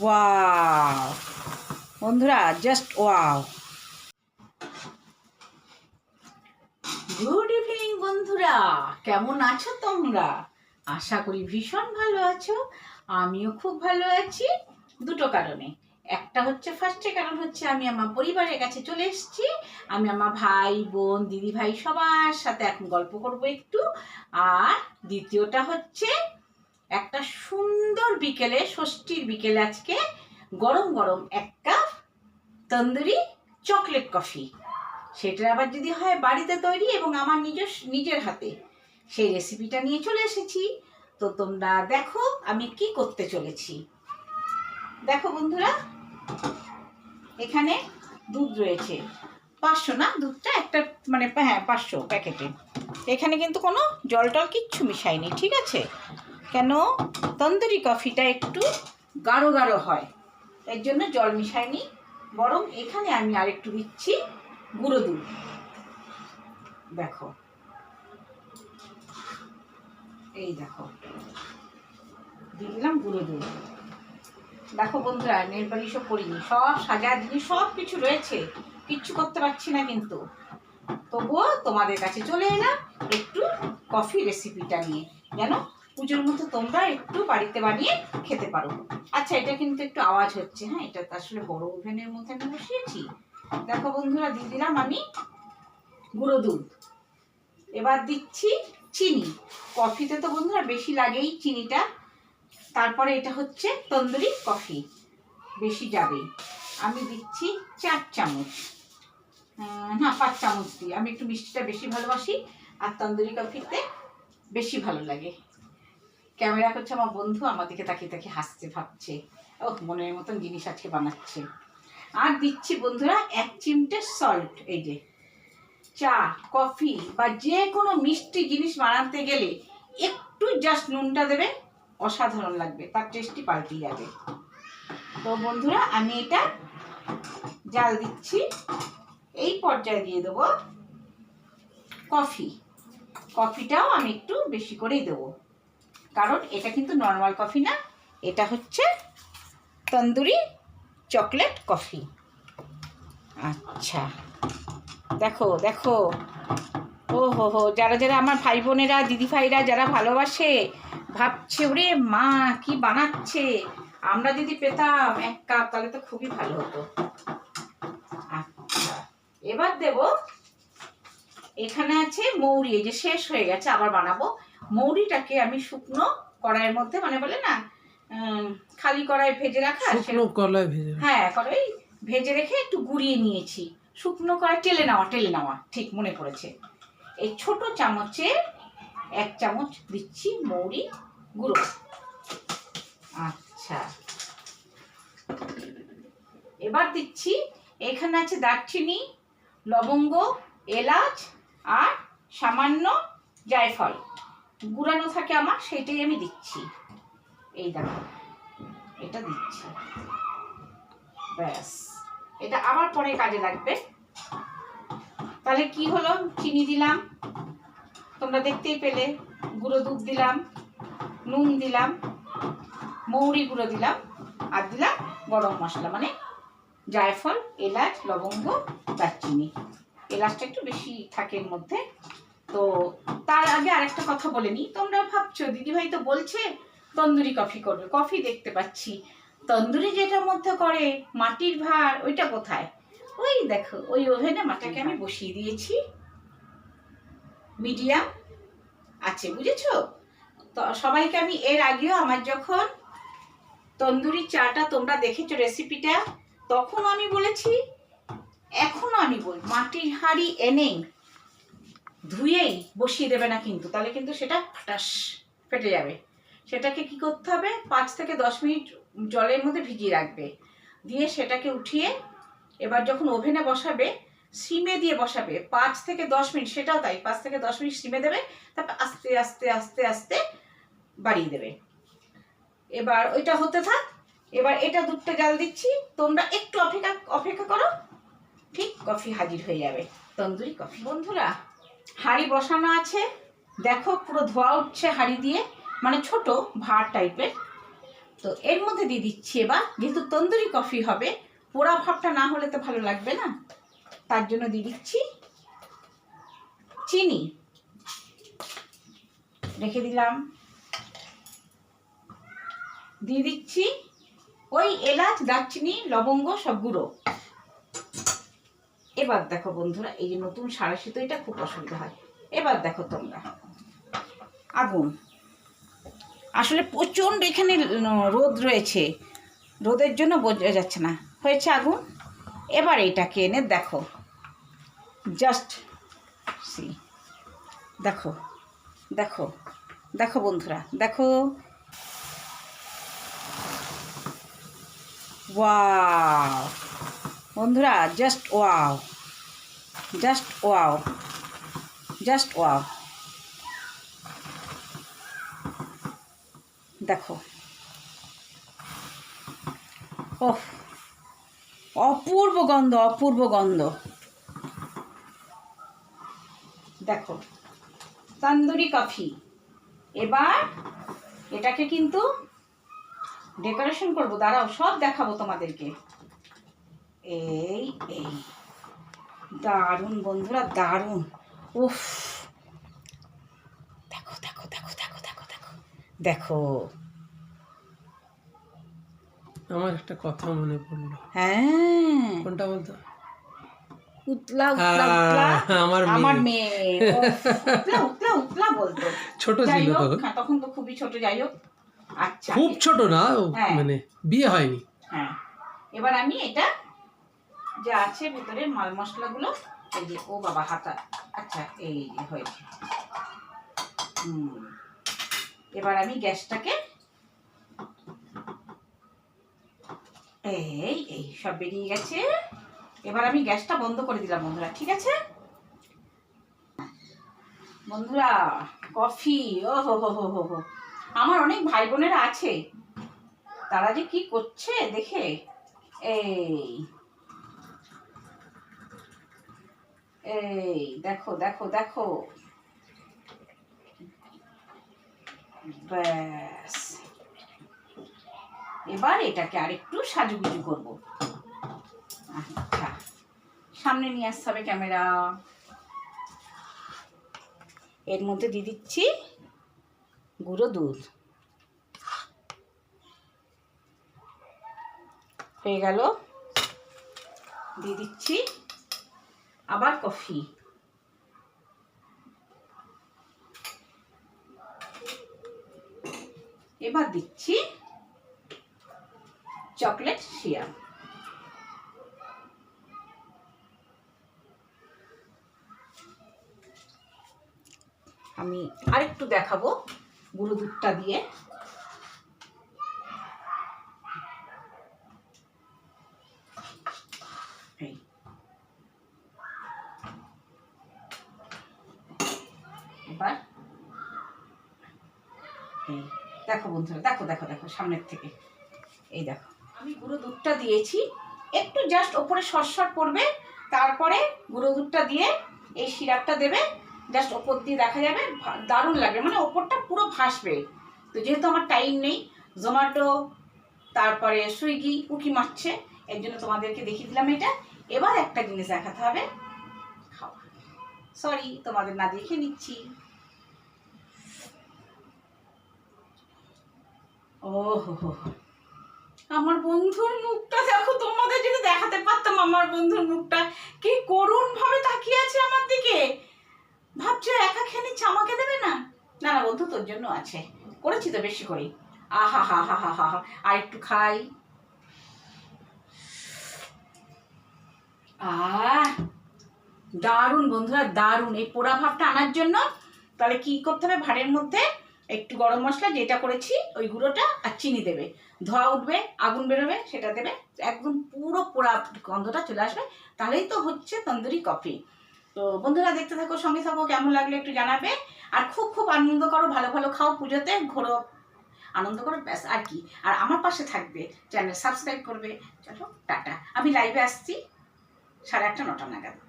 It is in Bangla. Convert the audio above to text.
ওয়াও বন্ধুরা জাস্ট ওয়াও গুড ইভিনিং বন্ধুরা। কেমন আছো তোমরা? আশা করি ভীষণ ভালো আছো। আমিও খুব ভালো আছি। দুটো কারণে। একটা হচ্ছে ফার্স্টে কারণ হচ্ছে আমি আমার পরিবারের কাছে চলে এসেছি। আমি আমার ভাই, বোন দিদি ভাই সবার সাথে এখন গল্প করব একটু। আর দ্বিতীয়টা হচ্ছে একটা সুন্দর বিকেলে, ষষ্ঠীর বিকেলে আজকে গরম গরম এক কাপ তন্দুরি চকলেট কফি। সেটা আবার যদি হয় বাড়িতে তৈরি এবং আমার নিজের নিজের হাতে। সেই রেসিপিটা নিয়ে চলে এসেছি। তো তোমরা দেখো আমি কি করতে চলেছি। দেখো বন্ধুরা, এখানে দুধ রয়েছে। পাঁচশো না? দুধটা একটা মানে হ্যাঁ পাঁচশো প্যাকেটে। এখানে কিন্তু কোনো জল টল কিচ্ছু মিশাইনি ঠিক আছে? কেন? তন্দুরি কফিটা একটু গাঢ় গাঢ় হয়। এর জন্য জল মিশাইনি, বরং এখানে আমি আরেকটু দিচ্ছি গুঁড়ো দুধ। দেখো। এই দেখো। দিলাম গুঁড়ো দুধ। দেখো বন্ধুরা নেল পালিশও করিনি, সব সাজা জিনিস, সব কিছু রয়েছে। কিচ্ছু করতে পারছি না কিন্তু। তবুও তোমাদের কাছে চলে এলাম একটু কফি রেসিপিটা নিয়ে। যেন পুজোর মতো তোমরা একটু বাড়িতে বানিয়ে খেতে পারো। আচ্ছা এটা কিন্তু একটু আওয়াজ হচ্ছে হ্যাঁ? এটা তো আসলে বড় ওভেনের মধ্যে আমি বসিয়েছি। দেখো বন্ধুরা, দিয়ে দিলাম আমি গুঁড়ো দুধ। এবার দিচ্ছি চিনি। কফিতে তো বন্ধুরা বেশি লাগেই চিনিটা। তারপরে এটা হচ্ছে তন্দুরি কফি। বেশি যাবে আমি দিচ্ছি চার চামচ। না, পাঁচ চামচ দিই। আমি একটু মিষ্টিটা বেশি ভালোবাসি, আর তন্দুরি কফিতে বেশি ভালো লাগে। ক্যামেরা করছে আমার বন্ধু, আমার দিকে তাকিয়ে তাকিয়ে হাসছে, ভাবছে ও মনের মতন জিনিস আজকে বানাচ্ছে। আর দিচ্ছি বন্ধুরা এক চিমটে সল্ট এই যে চা, কফি বা যে কোনো মিষ্টি জিনিস বানাতে গেলে একটু জাস্ট নুনটা দেবে, অসাধারণ লাগবে, তার টেস্টি পাল্টে যাবে। তো বন্ধুরা, আমি এটা জাল দিচ্ছি, এই পর্যায়ে দিয়ে দেবো কফি। কফিটাও আমি একটু বেশি করেই দেবো। কারণ এটা কিন্তু নর্মাল কফি না। এটা হচ্ছে তন্দুরি চকলেট কফি আচ্ছা। দেখো দেখো। ও হো হো, যারা যারা আমার ভাই বোনেরা, দিদি ভাইরা যারা ভালোবাসে, ভাবছে, ওরে মা, কি বানাচ্ছে? আমরা যদি পেতাম এক কাপ, তাহলে তো খুবই ভালো হতো। আচ্ছা এবার দেব। এখানে আছে মৌরি, এই যে শেষ হয়ে গেছে, আবার বানাবো। মৌরিটাকে আমি শুকনো কড়াইয়ের মধ্যে মানে বলে না খালি কড়াই ভেজে রাখা শুকনো কলায় ভেজে হ্যাঁ কড়াই ভেজে রেখে একটু গুঁড়িয়ে নিয়েছি। শুকনো কড়াই টেলে নেওয়া টেলে নেওয়া ঠিক মনে পড়েছে। এই ছোট চামচে এক চামচ দিচ্ছি মৌরি গুঁড়ো। আচ্ছা। এবার দিচ্ছি এখানে আছে দারচিনি লবঙ্গ এলাচ আর সামান্য জায়ফল। গুঁড়ানো থাকে আমার, সেটাই আমি দিচ্ছি। এই দেখো, এটা দিচ্ছি। ব্যাস, এটা আবার পরে কাজে লাগবে। তাহলে কি হলো? চিনি দিলাম, তোমরা দেখতেই পেলে। গুঁড়ো দুধ দিলাম, নুন দিলাম, মৌরি গুঁড়ো দিলাম, আর দিলাম গরম মশলা মানে জায়ফল, এলাচ, লবঙ্গ, দারচিনি। এলাচটা একটু বেশি থাকে এর মধ্যে। তো তার আগে আরেকটা কথা বলে নিই। তোমরা ভাবছ, দিদিভাই তো বলছে, তন্দুরি কফি করবে। কফি দেখতে পাচ্ছি। তন্দুরি যেটার মধ্যে করে মাটির ভার, ওইটা কোথায়? ওই দেখো, ওই ওভেনে মাটাকে আমি বসিয়ে দিয়েছি। মিডিয়াম। আছে, বুঝেছ? তো সবাইকে আমি এর আগেও আমার যখন তন্দুরি চাটা তোমরা দেখেছ রেসিপিটা, তখন আমি বলেছি, এখনও আমি বল, মাটির হাঁড়ি এনেই ধুয়েই বসিয়ে দেবে না কিন্তু, তাহলে কিন্তু সেটা ফাটাস ফেটে যাবে। সেটাকে কি করতে হবে? পাঁচ থেকে দশ মিনিট জলের মধ্যে ভিজিয়ে রাখবে। দিয়ে সেটাকে উঠিয়ে এবার যখন ওভেনে বসাবে, সিমে দিয়ে বসাবে, পাঁচ থেকে দশ মিনিট, সেটাও তাই, পাঁচ থেকে দশ মিনিট সিমে দেবে, তারপর আস্তে আস্তে আস্তে আস্তে বাড়িয়ে দেবে। এবার ওইটা হতে থাক, এবার এটা দুধটা জাল দিচ্ছি, তোমরা একটু অপেক্ষা অপেক্ষা করো, ঠিক কফি হাজির হয়ে যাবে। তন্দুরি কফি। বন্ধুরা হাঁড়ি বসানো আছে। দেখো, পুরো ধোয়া উঠছে হাঁড়ি দিয়ে। মানে ছোট ভার টাইপের। তো এর মধ্যে দিয়ে দিচ্ছি এবার, যেহেতু তন্দুরি কফি হবে, পোড়া ভাবটা না হলে তো ভালো লাগবে না। তার জন্য দিয়ে দিচ্ছি চিনি। রেখে দিলাম। দিয়ে দিচ্ছি ওই এলাচ, দারচিনি, লবঙ্গ, সব গুঁড়ো। এবার দেখো বন্ধুরা, এই যে নতুন সারাশি তো এটা খুব অসুবিধা হয়। এবার দেখো তোমরা। আগুন। আসলে প্রচণ্ড এখানে রোদ রয়েছে। রোদের জন্য বোঝা যাচ্ছে না। হয়েছে আগুন। এবার এটাকে এনে দেখো। Just see. দেখো। দেখো। দেখো বন্ধুরা। দেখো। ওয়াও। বন্ধুরা, just wow. Just wow just wow দেখো। ওহ অপূর্ব গন্ধ অপূর্ব গন্ধ। দেখো। তান্দুরি কফি। এবার এটাকে কিন্তু ডেকোরেশন করব। দাঁড়াও, সব দেখাবো তোমাদেরকে। এই এই। দারুণ বন্ধুরা দারুণ। উফ। দেখো দেখো দেখো দেখো দেখো দেখো দেখো। আমার একটা কথা মনে পড়ল। হ্যাঁ। কোনটা বলতো? উতলা উতলা উতলা। আমার আমার মেয়ে। মেয়ে উতলা উতলা উতলা বলতো। ছোট ছিল তখন। হ্যাঁ, তখন তো খুবই ছোট যাই হোক। আচ্ছা খুব ছোট না হ্যাঁ। মানে বিয়ে হয়নি। হ্যাঁ। এবার আমি এটা যা আছে ভেতরে মাল মশলাগুলো, এই যে, ও বাবা, হাতা। আচ্ছা এই হয়েছে। হুম। এবার আমি গ্যাসটাকে এই এই, সব বেরিয়ে গেছে। এবার আমি গ্যাসটা বন্ধ করে দিলাম, বন্ধুরা, ঠিক আছে? বন্ধুরা, কফি, ও হো হো হো হো হো। আমার অনেক ভাই বোনেরা আছে। তারা যে কি করছে, দেখে? এই এই, দেখো দেখো দেখো। ব্যাস। এবার এটাকে আরেকটু সাজুগুজু করব। আচ্ছা সামনে নিয়ে আসতে হবে ক্যামেরা। এর মধ্যে দিয়ে দিচ্ছি গুঁড়ো দুধ। হয়ে গেল। দিয়ে দিচ্ছি আবার কফি এবার দিচ্ছি চকলেট সিরাপ আমি আরেকটু দেখাবো গুঁড়ো দুধটা দিয়ে এই এবার। এই, দেখো বন্ধুরা, দেখো দেখো দেখো, সামনের থেকে। এই দেখো, আমি গুঁড়ো দুধটা দিয়েছি। একটু জাস্ট ওপরে শর্ট পড়বে তারপরে গুঁড়ো দুধটা দিয়ে এই সিরাপটা দেবে। জাস্ট ওপর দিয়ে দেখা যাবে দারুণ লাগবে। মানে ওপরটা পুরো ভাসবে। তো যেহেতু আমার টাইম নেই, জোম্যাটো, তারপরে সুইগি, কুকি মারছে, এর জন্য তোমাদেরকে দেখিয়ে দিলাম এটা। এবার একটা জিনিস দেখাতে হবে। খাওয়া। সরি তোমাদের না দেখে নিচ্ছি। আমার বন্ধুর মুখটা দেখো, তোমাদের যদি দেখাতে পারতাম আমার বন্ধুর মুখটা, কি করুণ ভাবে তাকিয়ে আছে আমার দিকে। ভাবছে একা খেয়ে নিচ্ছে আমাকে দেবে না? না না, বন্ধু, তোর জন্য আছে। করেছি তো বেশি করে আহা হা হা হা হা আর একটু খাই। আহ, দারুণ বন্ধুরা, দারুণ। এই পোড়া ভাবটা আনার জন্য তাহলে কি করতে হবে? ভাড়ের মধ্যে একটু গরম মশলা, যেটা করেছি, ওই গুঁড়োটা আর চিনি দেবে। ধোয়া উঠবে, আগুন বেরোবে, সেটা দেবে। একদম পুরো পোড়া গন্ধটা চলে আসবে। তাহলেই তো হচ্ছে তন্দুরি কফি। তো বন্ধুরা, দেখতে থাকো, সঙ্গে থাকো, কেমন লাগল একটু জানাবে। আর খুব খুব আনন্দ করো, ভালো ভালো খাও পুজোতে, ঘোরো। আনন্দ করো, ব্যাস, আর কি। আর আমার পাশে থাকবে, চ্যানেল সাবস্ক্রাইব করবে। চলো, টাটা। আমি লাইভে আসছি সাড়ে আটটা, নটা নাগাদ।